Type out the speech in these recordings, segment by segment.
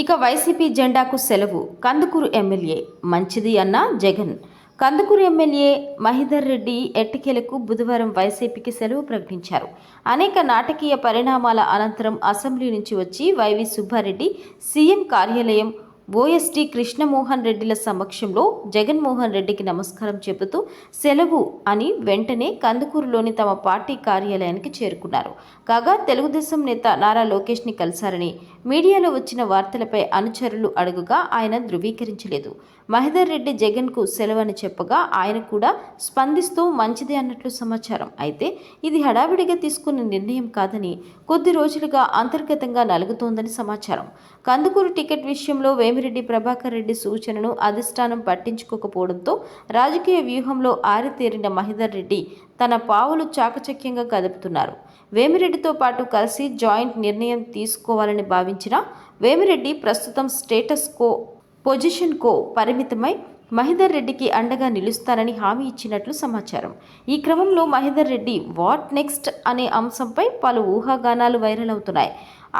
ఇక వైసీపీ జెండాకు సెలవు. కందుకూరు ఎమ్మెల్యే మంచిది అన్న జగన్. కందుకూరు ఎమ్మెల్యే మహిధర్ రెడ్డి ఎట్టికేలకు బుధవారం వైసీపీకి సెలవు ప్రకటించారు. అనేక నాటకీయ పరిణామాల అనంతరం అసెంబ్లీ నుంచి వచ్చి వైవి సుబ్బారెడ్డి సీఎం కార్యాలయం ఓఎస్డి కృష్ణమోహన్ రెడ్డిల సమక్షంలో జగన్మోహన్ రెడ్డికి నమస్కారం చెబుతూ సెలవు అని వెంటనే కందుకూరులోని తమ పార్టీ కార్యాలయానికి చేరుకున్నారు. కాగా తెలుగుదేశం నేత నారా లోకేష్ని కలిశారని మీడియాలో వచ్చిన వార్తలపై అనుచరులు అడుగుగా ఆయన ధృవీకరించలేదు. మహిదర్ రెడ్డి జగన్కు సెలవని చెప్పగా ఆయన కూడా స్పందిస్తూ మంచిదే అన్నట్లు సమాచారం. అయితే ఇది హడావిడిగా తీసుకున్న నిర్ణయం కాదని కొద్ది రోజులుగా అంతర్గతంగా నలుగుతోందని సమాచారం. కందుకూరు టికెట్ విషయంలో వేమిరెడ్డి ప్రభాకర్ రెడ్డి సూచనను అధిష్టానం పట్టించుకోకపోవడంతో రాజకీయ వ్యూహంలో ఆరితేరిన మహిదర్ రెడ్డి తన పావులు చాకచక్యంగా కదుపుతున్నారు. వేమిరెడ్డితో పాటు కలిసి జాయింట్ నిర్ణయం తీసుకోవాలని భావించిన వేమిరెడ్డి ప్రస్తుతం స్టేటస్ కో పొజిషన్ కో పరిమితమై మహేందర్ రెడ్డికి అండగా నిలుస్తానని హామీ ఇచ్చినట్లు సమాచారం. ఈ క్రమంలో మహేందర్ రెడ్డి వాట్ నెక్స్ట్ అనే అంశంపై పలు ఊహాగానాలు వైరల్ అవుతున్నాయి.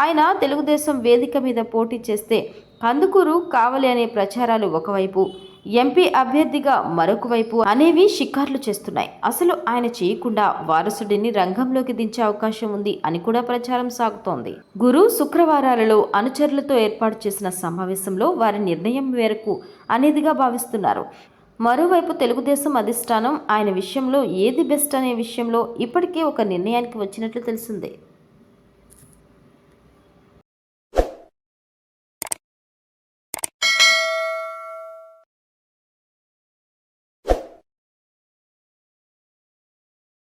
ఆయన తెలుగుదేశం వేదిక మీద పోటీ చేస్తే కందుకూరు కావలి అనే ప్రచారాలు ఒకవైపు ఎంపీ అభ్యర్థిగా మరొక వైపు అనేవి షికార్లు చేస్తున్నాయి. అసలు ఆయన చేయకుండా వారసుడిని రంగంలోకి దించే అవకాశం ఉంది అని కూడా ప్రచారం సాగుతోంది. గురు శుక్రవారాలలో అనుచరులతో ఏర్పాటు చేసిన సమావేశంలో వారి నిర్ణయం మేరకు అనేదిగా భావిస్తున్నారు. మరోవైపు తెలుగుదేశం అధిష్టానం ఆయన విషయంలో ఏది బెస్ట్ అనే విషయంలో ఇప్పటికే ఒక నిర్ణయానికి వచ్చినట్లు తెలిసిందే.